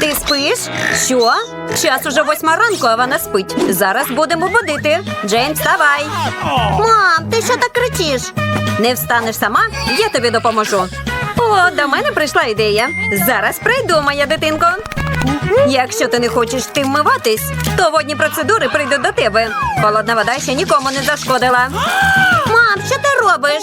Ти спиш? Що? Час уже восьма ранку, а вона спить. Зараз будемо будити. Джейн, вставай. Мам, ти що так кричиш? Не встанеш сама? Я тобі допоможу. О, до мене прийшла ідея. Зараз прийду, моя дитинко. Якщо ти не хочеш тим вмиватись, то водні процедури прийдуть до тебе. Холодна вода ще нікому не зашкодила. Мам, що ти робиш?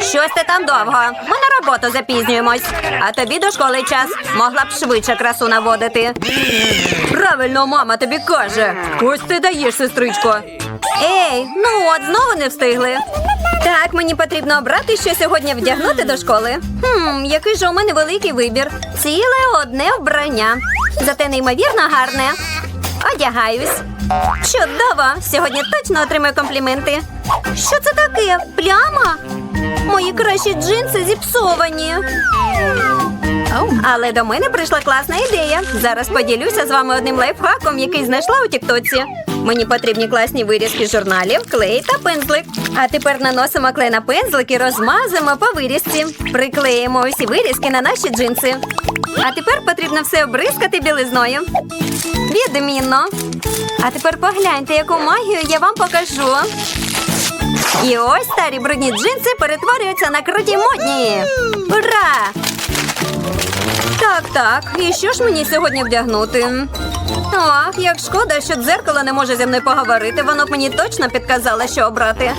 Щось ти там довго. Ми на роботу запізнюємось. А тобі до школи час. Могла б швидше красу наводити. Правильно, мама тобі каже. Ось ти даєш, сестричко. Ей, ну от, знову не встигли. Так, мені потрібно обрати, що сьогодні вдягнути до школи. Хм, який же у мене великий вибір. Ціле одне вбрання. Зате неймовірно гарне. Одягаюсь. Чудово! Сьогодні точно отримаю компліменти. Що це таке? Пляма? Мої кращі джинси зіпсовані. Але до мене прийшла класна ідея. Зараз поділюся з вами одним лайфхаком, який знайшла у Тіктоці. Мені потрібні класні вирізки журналів, клей та пензлик. А тепер наносимо клей на пензлик і розмазуємо по вирізці. Приклеїмо усі вирізки на наші джинси. А тепер потрібно все обризкати білизною. Відмінно. А тепер погляньте, яку магію я вам покажу. І ось старі брудні джинси перетворюються на круті модні. Ура! Так, так. І що ж мені сьогодні вдягнути? Ох, як шкода, що дзеркало не може зі мною поговорити. Воно б мені точно підказало, що обрати.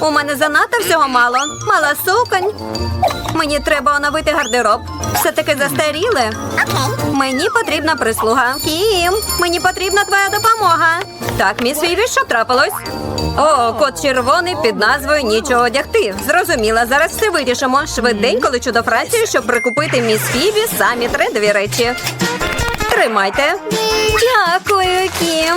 У мене занадто всього мало. Мала суконь. Мені треба оновити гардероб. Все таки застаріле. Мені потрібна прислуга. Кім, мені потрібна твоя допомога. Так, міс Фіві, що трапилось? О, кот червоний під назвою Нічого одягти. Зрозуміла, зараз все вирішимо. Швиденько лечу до Франції, щоб прикупити міс Фіві самі трендові речі. Тримайте. Дякую, Кім.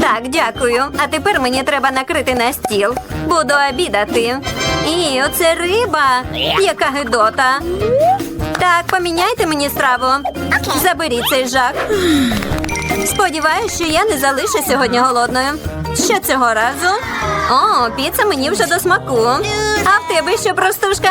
Так, дякую. А тепер мені треба накрити на стіл. Буду обідати. І оце риба. Яка гидота. Так, поміняйте мені страву. Заберіть цей жах. Сподіваюсь, що я не залишу сьогодні голодною. Що цього разу? О, піца мені вже до смаку. А в тебе що, простушка?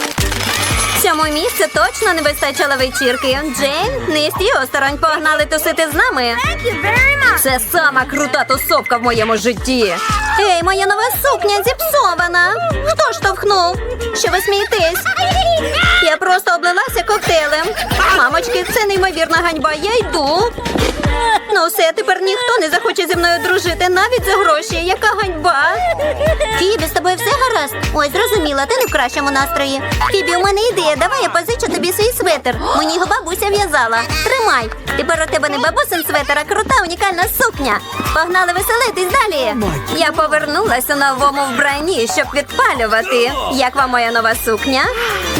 Цьому місцю точно не вистачало вечірки. Джейн, не стій осторонь, погнали тусити з нами. Це сама крута тусовка в моєму житті. Ей, моя нова сукня зіпсована. Хто штовхнув? Що ви смієтесь? Я просто облилася коктейлем. Мамо, дзвіночки. Це неймовірна ганьба. Я йду. Ну все, тепер ніхто не захоче зі мною дружити, навіть за гроші. Яка ганьба. Фібі, з тобою все гаразд? Ой, зрозуміла, ти не в кращому настрої. Фібі, у мене ідея. Давай я позичу тобі свій светр. Мені його бабуся в'язала. Тримай. Тепер у тебе не бабусин светр, а крута унікальна сукня. Погнали веселитись далі. Я повернулась у новому вбранні, щоб відпалювати. Як вам моя нова сукня?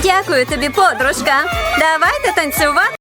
Дякую тобі, подружка. Давайте танцювати.